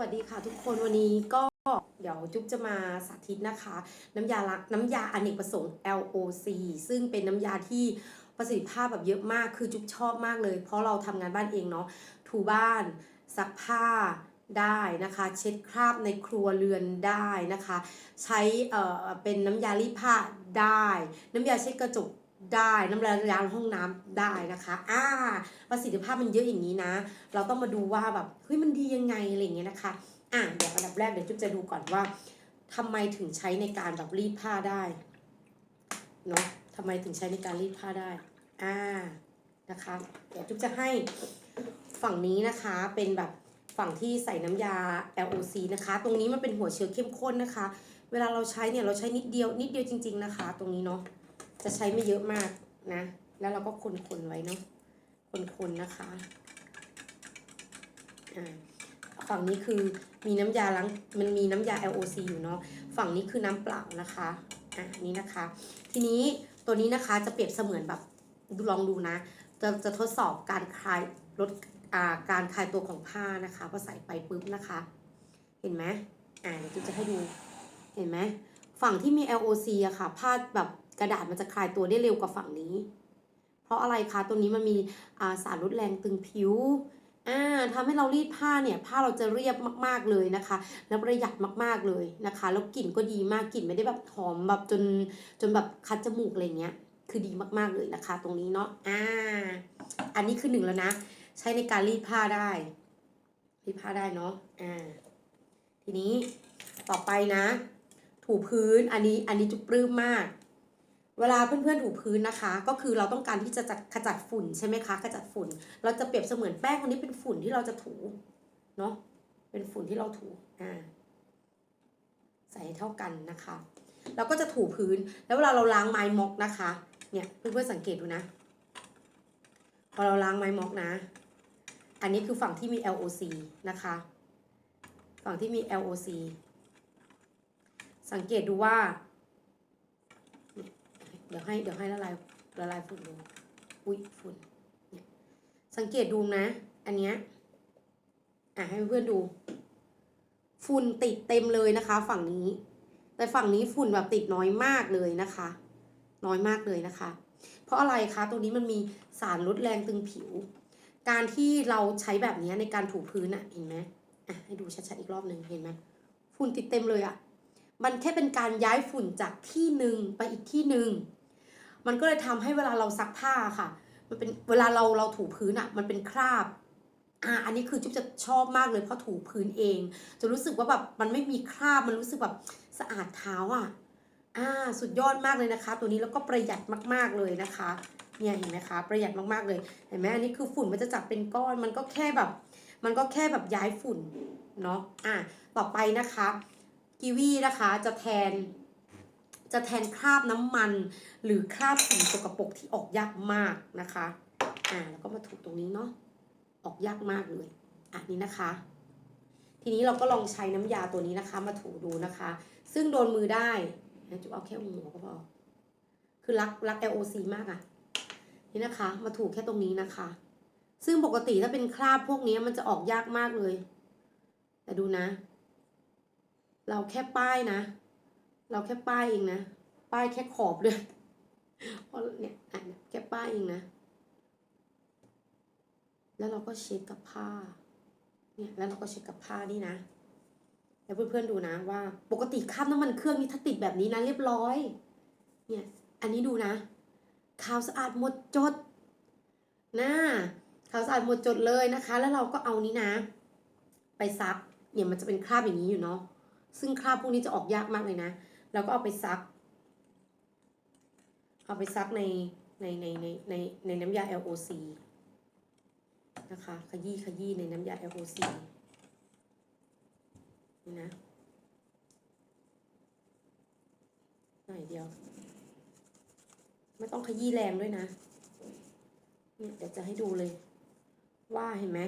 วัสดีค่ะทุกคนวันนี้ก็เดี๋ยวจุ๊บจะมาสาธิตนะคะ น้ำยาล้างน้ำยาอเนกประสงค์ LOC ซึ่งเป็นน้ำยาที่ประสิทธิภาพแบบเยอะมากคือจุ๊บชอบมากเลย เพราะเราทำงานบ้านเองเนาะถูบ้านซักผ้าได้นะคะ เช็ดคราบในครัวเรือนได้นะคะ ใช้เอ่อเป็นน้ำยารีดผ้าได้ น้ำยาเช็ดกระจก ได้น้ำยาล้างห้องน้ำได้นะคะ อ่า ประสิทธิภาพมันเยอะอย่างนี้นะ เราต้องมาดูว่าแบบเฮ้ยมันดียังไงอะไรอย่างเงี้ยนะคะ อะเดี๋ยวอันดับแรกเดี๋ยวจุ๊บจะดูก่อนว่าทำไมถึงใช้ในการแบบรีดผ้าได้เนาะทำไมถึงใช้ในการรีดผ้าได้ อ่านะคะ เดี๋ยวจุ๊บจะให้ฝั่งนี้นะคะเป็นแบบฝั่งที่ใส่น้ำยา LOC นะคะ ตรงนี้มันเป็นหัวเชื้อเข้มข้นนะคะ เวลาเราใช้เนี่ยเราใช้นิดเดียวนิดเดียวจริง ๆนะคะ ตรงนี้เนาะ จะใช้ไม่เยอะมากนะ แล้วเราก็คนๆไว้เนาะคนๆนะคะอ่าฝั่งนี้คือมีน้ำยาล้างมันมีน้ำยา LOC อยู่เนาะฝั่งนี้คือน้ำเปล่านะคะอะนี่นะคะ ทีนี้ตัวนี้นะคะจะเปรียบเสมือนแบบลองดูนะ จะจะทดสอบการคลายลดอ่าการคลายตัวของผ้านะคะพอใส่ไปปุ๊บนะคะ เห็นไหมอ่าเดี๋ยวจุ๊บจะให้ดูเห็นไหมฝั่งที่มี LOC อะค่ะผ้าแบบ กระดาษมันจะคลายตัวได้เร็วกว่าฝั่งนี้ เพราะอะไรคะตัวนี้มันมีาสารลดแรงตึงผิวอ่าทำให้เรารีดผ้าเนี่ยผ้าเราจะเรียบมากๆเลยนะคะ แล้วประหยัดมากๆเลยนะคะ แล้วกลิ่นก็ดีมากกลิ่นไม่ได้แบบหอมแบบจนจนแบบคัดจมูกอะไรเงี้ยคือดีมากๆเลยนะคะ ตรงนี้เนาะอ่าอันนี้คือหนึ่งแล้วนะ ใช้ในการรีดผ้าได้รีดผ้าได้เนาะอ่าทีนี้ต่อไปนะ ถูพื้นอันนี้อันนี้จุปลื้มมาก เวลาเพื่อนๆถูพื้นนะคะ ก็คือเราต้องการที่จะจัดขจัดฝุ่นใช่ไหมคะขจัดฝุ่น เราจะเปรียบเสมือนแป้งคนนี้เป็นฝุ่นที่เราจะถูเนาะเป็นฝุ่นที่เราถูอ่าใส่เท่ากันนะคะ เราก็จะถูพื้นแล้วเวลาเราล้างไม้ม็อกนะคะ เนี่ยเพื่อนๆสังเกตดูนะ พอเราล้างไม้ม็อกนะ อันนี้คือฝั่งที่มี LOC นะคะ ฝั่งที่มี LOC สังเกตดูว่า เดี๋ยวให้เดี๋ยวให้ละลายละลายฝุ่นดูอุ้ยฝุ่นเนี่ยสังเกตดูนะ อันเนี้ยอะให้เพื่อนดู ฝุ่นติดเต็มเลยนะคะ ฝั่งนี้ แต่ฝั่งนี้ฝุ่นแบบติดน้อยมากเลยนะคะ น้อยมากเลยนะคะ เพราะอะไรคะตรงนี้มันมีสารลดแรงตึงผิว การที่เราใช้แบบนี้ในการถูพื้นอะเห็นไหมอะให้ดูชัดๆอีกรอบหนึ่งเห็นไหมฝุ่นติดเต็มเลยอะมันแค่เป็นการย้ายฝุ่นจากที่หนึ่งไปอีกที่หนึ่ง มันก็เลยทำให้เวลาเราซักผ้าค่ะ มันเป็นเวลาเราเราถูพื้นอะ่ะ มันเป็นคราบอ่าอันนี้คือจุ๊บจะชอบมากเลยเพราะถูพื้นเอง จะรู้สึกว่าแบบมันไม่มีคราบมันรู้สึกแบบสะอาดเท้าอะ่ะอ่าสุดยอดมากเลยนะคะ ตัวนี้แล้วก็ประหยัดมากๆเลยนะคะเนี่ยเห็นไหมคะประหยัดมากๆเลยเห็นไหมอันนี้คือฝุ่นมันจะจับเป็นก้อน มันก็แค่แบบ มันก็แค่แบบย้ายฝุ่นเนาะอ่าต่อไปนะคะกีวีนะคะจะแทน จะแทนคราบน้ำมันหรือคราบสิ่งสกปรกที่ออกยากมากนะคะ อ่าแล้วก็มาถูตรงนี้เนาะ ออกยากมากเลย อะนี่นะคะ ทีนี้เราก็ลองใช้น้ำยาตัวนี้นะคะ มาถูดูนะคะ ซึ่งโดนมือได้นะจุ๊บเอาแค่หัวก็พอ คือรักรัก LOC มากอะ่ะ นี่นะคะ มาถูแค่ตรงนี้นะคะ ซึ่งปกติถ้าเป็นคราบพวกนี้มันจะออกยากมากเลย แต่ดูนะ เราแค่ป้ายนะ เราแค่ป้ายเองนะ ป้ายแค่ขอบเลยเพราะเนี่ยอะเนี่ยแค่ป้ายเองนะ แล้วเราก็เช็ดกับผ้า เนี่ย แล้วเราก็เช็ดกับผ้านี่นะ แล้วเพื่อนๆดูนะว่า ปกติคราบน้ำมันเครื่องนี่ถ้าติดแบบนี้นะเรียบร้อย เนี่ย อันนี้ดูนะ ขาวสะอาดหมดจดนะขาวสะอาดหมดจดเลยนะคะ แล้วเราก็เอานี้นะ ไปซัก เนี่ยมันจะเป็นคราบอย่างนี้อยู่เนาะ ซึ่งคราบพวกนี้จะออกยากมากเลยนะ เราก็เอาไปซัก เอาไปซักในในในในในในน้ำยา LOC นะคะ ขยี้ขยี้ในน้ำยา LOC นี่นะหน่อยเดียว ไม่ต้องขยี้แรงด้วยนะเนี่ยเดี๋ยวจะให้ดูเลย ว่าเห็นไหม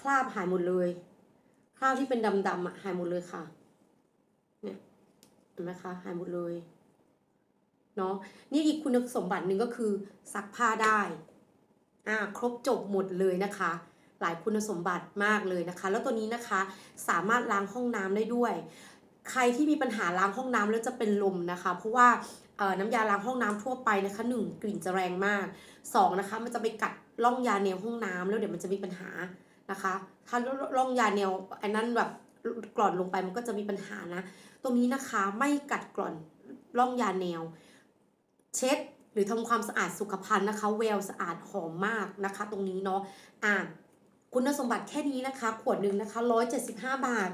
คราบหายหมดเลย คราบที่เป็นดำๆอะหายหมดเลยค่ะ เห็นไหมคะหายหมดเลยเนาะนี่อีกคุณสมบัติหนึ่งก็คือซักผ้าได้อ่าครบจบหมดเลยนะคะ หลายคุณสมบัติมากเลยนะคะ แล้วตัวนี้นะคะสามารถล้างห้องน้ำได้ด้วย ใครที่มีปัญหาล้างห้องน้ำแล้วจะเป็นลมนะคะ เพราะว่าน้ำยาล้างห้องน้ำทั่วไปนะคะหนึ่งกลิ่นจะแรงมากสองนะคะ มันจะไปกัดร่องยาแนวห้องน้ำแล้วเดี๋ยวมันจะมีปัญหานะคะ ถ้าร่องยาแนวอันนั้นแบบ กร่อนลงไปมันก็จะมีปัญหานะ ตรงนี้นะคะไม่กัดกร่อนร่องยาแนว เช็ดหรือทำความสะอาดสุขภัณฑ์นะคะแววสะอาดหอมมากนะคะ ตรงนี้เนาะอ่าคุณสมบัติแค่นี้นะคะ ขวดหนึ่งนะคะ 175 บาท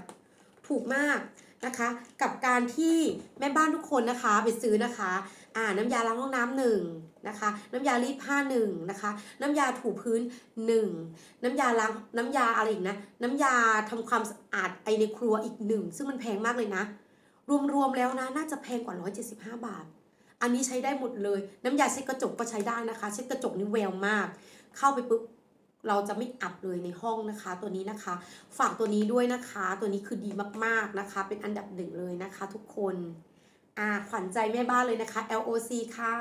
ถูกมากนะคะ กับการที่แม่บ้านทุกคนนะคะ ไปซื้อนะคะ อ่าน้ำยาล้างห้องน้ำหนึ่ง นะคะ น้ำยารีดผ้าหนึ่งนะคะ น้ำยาถูพื้นหนึ่งน้ำยาล้างน้ำยาอะไรอีกนะ น้ำยาทำความสะอาดไอในครัวอีกหนึ่งซึ่งมันแพงมากเลยนะ รวมๆแล้วนะน่าจะแพงกว่า 175 บาท อันนี้ใช้ได้หมดเลย น้ำยาเช็ดกระจกก็ใช้ได้นะคะ เช็ดกระจกนี่แววมาก เข้าไปปุ๊บเราจะไม่อับเลยในห้องนะคะตัวนี้นะคะ ฝากตัวนี้ด้วยนะคะ ตัวนี้คือดีมากๆนะคะ เป็นอันดับหนึ่งเลยนะคะ ทุกคนอ่าขวัญใจแม่บ้านเลยนะคะ LOC ค่ะ